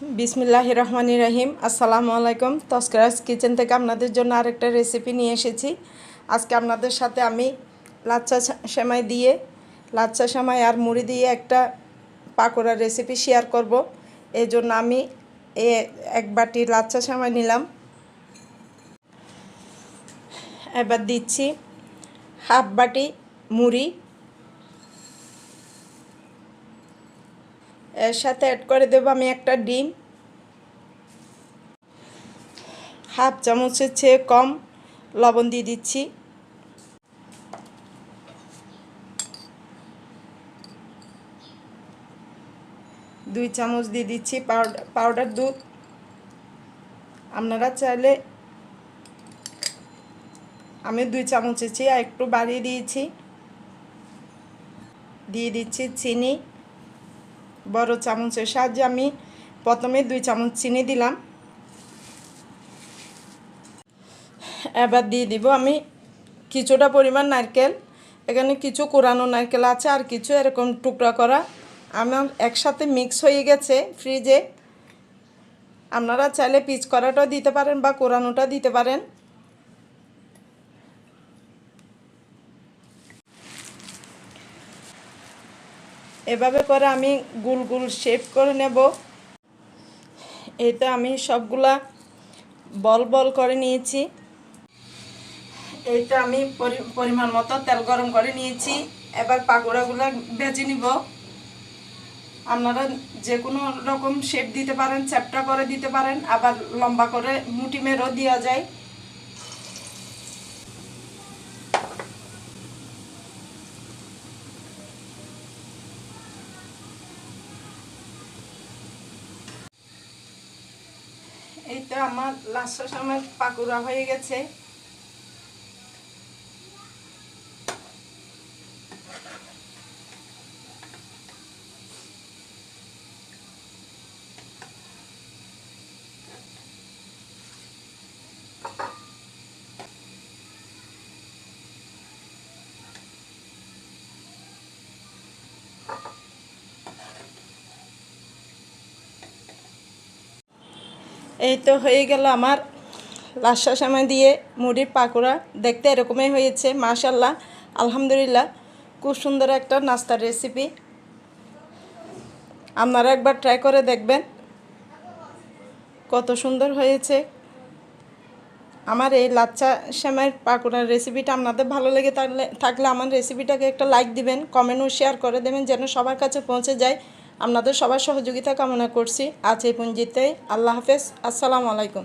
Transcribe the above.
বিসমিল্লাহ রহমানি রহিম। আসসালামু আলাইকুম। তস্করাজ কিচেন থেকে আপনাদের জন্য আরেকটা রেসিপি নিয়ে এসেছি। আজকে আপনাদের সাথে আমি লাচ্চা সেমাই দিয়ে, লাচ্চা সেমাই আর মুড়ি দিয়ে একটা পাকোড়ার রেসিপি শেয়ার করব। এই জন্য আমি এ এক বাটি লাচ্চা সেমাই নিলাম। এবার দিচ্ছি হাফ বাটি মুড়ি। এর সাথে অ্যাড করে দেবো আমি একটা ডিম। হাফ চামচের চেয়ে কম লবণ দিয়ে দিচ্ছি। দুই চামচ দিয়ে দিচ্ছি পাউডার পাউডার দুধ। আপনারা চাইলে আমি দুই চামচের চেয়ে একটু বাড়িয়ে দিয়েছি। দিয়ে দিচ্ছি চিনি। বড় চামচের সাহায্যে আমি প্রথমে দুই চামচ চিনি দিলাম। এবার দিয়ে দিব আমি কিছুটা পরিমাণ নারকেল। এখানে কিছু কোরানো নারকেল আছে আর কিছু এরকম টুকরা করা। আমার একসাথে মিক্স হয়ে গেছে ফ্রিজে আপনারা চাইলে পিচ করাটাও দিতে পারেন বা কোরানোটা দিতে পারেন। এভাবে করে আমি গুল গুল শেপ করে নেব। এতে আমি সবগুলা বল বল করে নিয়েছি। এইটা আমি পরি- পরিমাণ মতো তেল গরম করে নিয়েছি। এবার পাকোড়াগুলো ভেজে নিব। আপনারা যে কোনো রকম শেপ দিতে পারেন, চ্যাপটা করে দিতে পারেন, আবার লম্বা করে মুটি মেরও দেওয়া যায়। এই তো আমার লাস্ট সময় পাকুড়া হয়ে গেছে। এই তো হয়ে গেল আমার লাসা সময় দিয়ে মুড়ির পাকোড়া। দেখতে এরকমই হয়েছে মাশাল্লাহ আলহামদুলিল্লাহ, খুব সুন্দর একটা নাস্তার রেসিপি আপনারা একবার ট্রাই করে দেখবেন কত সুন্দর হয়েছে। আমার এই লাচ্চা সেমাইয়ের পাকোড়ার রেসিপিটা আপনাদের ভালো লেগে থাকলে থাকলে আমার রেসিপিটাকে একটা লাইক দিবেন কমেন্টও শেয়ার করে দেবেন, যেন সবার কাছে পৌঁছে যায়। আপনাদের সবার সহযোগিতা কামনা করছি। আজ এই পুঞ্জিতে আল্লাহ হাফেজ। আসসালামু আলাইকুম।